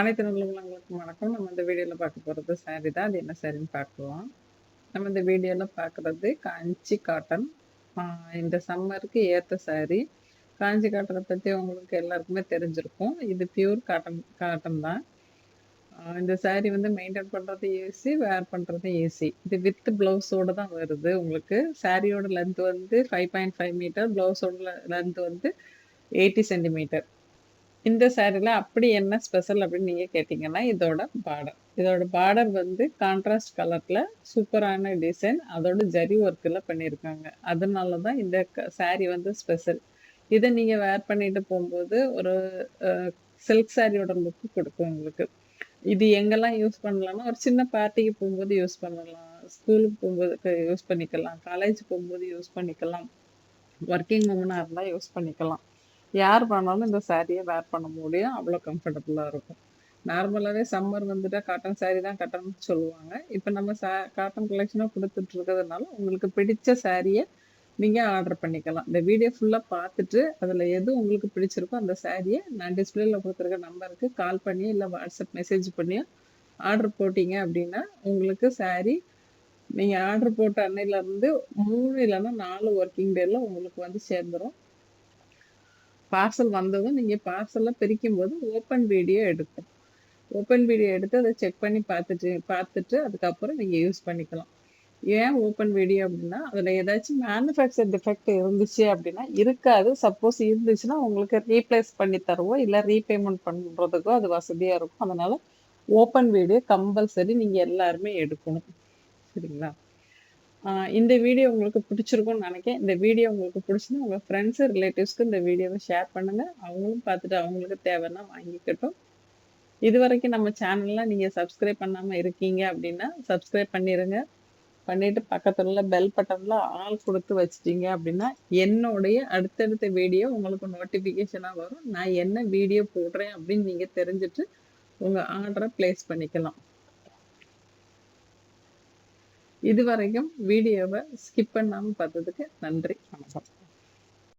அனைத்து நல்லவங்களுக்கும் வணக்கம். நம்ம இந்த வீடியோவில் பார்க்க போகிறது சாரி தான் அது என்ன சாரின்னு பார்க்குவோம் நம்ம இந்த வீடியோவில் பார்க்குறது காஞ்சி காட்டன். இந்த சம்மருக்கு ஏற்ற சாரி காஞ்சி காட்டனை பற்றி உங்களுக்கு எல்லாருக்குமே தெரிஞ்சிருக்கும். இது பியூர் காட்டன் காட்டன் தான். இந்த சாரி வந்து மெயின்டைன் பண்ணுறது ஈஸி வேர் பண்ணுறது ஈஸி இது வித் ப்ளவுஸோடு தான் வருது உங்களுக்கு. சாரியோட லென்த் வந்து ஃபைவ் பாயிண்ட் ஃபைவ் மீட்டர் ப்ளவுஸோட லென்த் வந்து எயிட்டி சென்டிமீட்டர் இந்த சாரியில் அப்படி என்ன ஸ்பெஷல் அப்படின்னு நீங்கள் கேட்டிங்கன்னா இதோட பார்டர் இதோட பார்டர் வந்து கான்ட்ராஸ்ட் கலரில் சூப்பரான டிசைன் அதோட ஜரி ஒர்க்கில் பண்ணியிருக்காங்க அதனால தான் இந்த சாரி வந்து ஸ்பெஷல் இதை நீங்கள் வேர் பண்ணிட்டு போகும்போது ஒரு சில்க் சாரியோட லுக்கு கொடுக்கும் உங்களுக்கு. இது எங்கெல்லாம் யூஸ் பண்ணலாம்னா ஒரு சின்ன பார்ட்டிக்கு போகும்போது யூஸ் பண்ணலாம் ஸ்கூலுக்கு போகும்போது யூஸ் பண்ணிக்கலாம் காலேஜ் போகும்போது யூஸ் பண்ணிக்கலாம் ஒர்க்கிங் உமனாக இருந்தால் யூஸ் பண்ணிக்கலாம். யார் பண்ணாலும் இந்த சாரியை வேர் பண்ண முடியும். அவ்வளோ கம்ஃபர்டபுளாக இருக்கும். நார்மலாகவே சம்மர் வந்துட்டால் காட்டன் சாரீ தான் கட்டணும்னு சொல்லுவாங்க. இப்போ நம்ம சா காட்டன் கலெக்ஷனாக கொடுத்துட்டு இருக்கிறதுனால உங்களுக்கு பிடிச்ச சாரியை நீங்கள் ஆர்டர் பண்ணிக்கலாம். இந்த வீடியோ ஃபுல்லாக பார்த்துட்டு அதில் எது உங்களுக்கு பிடிச்சிருக்கோ அந்த சாரியை நான் டிஸ்பிளேல கொடுத்துருக்க நம்பருக்கு கால் பண்ணி இல்லை வாட்ஸ்அப் மெசேஜ் பண்ணியோ ஆர்டர் போட்டிங்க அப்படின்னா உங்களுக்கு சாரி நீங்கள் ஆர்டர் போட்ட அன்னையிலேருந்து மூணு இல்லைன்னா நாலு ஒர்க்கிங் டேல உங்களுக்கு வந்து சேர்ந்துடும் பார்சல் வந்ததும் நீங்கள் பார்சல்லாம் பிரிக்கும் போது ஓப்பன் வீடியோ எடுக்கும். ஓப்பன் வீடியோ எடுத்து அதை செக் பண்ணி பார்த்துட்டு பார்த்துட்டு அதுக்கப்புறம் நீங்கள் யூஸ் பண்ணிக்கலாம். ஏன் ஓப்பன் வீடியோ அப்படின்னா அதில் ஏதாச்சும் மேனுஃபேக்சர் டிஃபெக்ட் இருந்துச்சு அப்படின்னா இருக்காது. சப்போஸ் இருந்துச்சுன்னா உங்களுக்கு ரீப்ளேஸ் பண்ணி தருவோம். இல்லை ரீபேமெண்ட் பண்ணுறதுக்கோ அது வசதியாக இருக்கும். அதனால் ஓப்பன் வீடியோ கம்பல்சரி நீங்கள் எல்லாருமே எடுக்கணும். சரிங்களா? இந்த வீடியோ உங்களுக்கு பிடிச்சிருக்கும்னு நினைக்கிறேன். இந்த வீடியோ உங்களுக்கு பிடிச்சிருந்தா உங்கள் ஃப்ரெண்ட்ஸு ரிலேட்டிவ்ஸ்க்கு இந்த வீடியோவை ஷேர் பண்ணுங்கள் அவங்களும் பார்த்துட்டு அவங்களுக்கு தேவைன்னா வாங்கிக்கட்டும். இது வரைக்கும் நம்ம சேனலில் நீங்கள் சப்ஸ்கிரைப் பண்ணாமல் இருக்கீங்க அப்படின்னா சப்ஸ்கிரைப் பண்ணிடுங்க பண்ணிவிட்டு பக்கத்தில் உள்ள பெல் பட்டனில் ஆள் கொடுத்து வச்சிட்டிங்க அப்படின்னா என்னுடைய அடுத்தடுத்த வீடியோ உங்களுக்கு நோட்டிஃபிகேஷனாக வரும். நான் என்ன வீடியோ போடுறேன் அப்படின்னு நீங்கள் தெரிஞ்சுட்டு உங்கள் ஆர்டரை ப்ளேஸ் பண்ணிக்கலாம். இதுவரைக்கும் வீடியோவை ஸ்கிப் பண்ணாமல் பார்த்ததுக்கு நன்றி. வணக்கம்.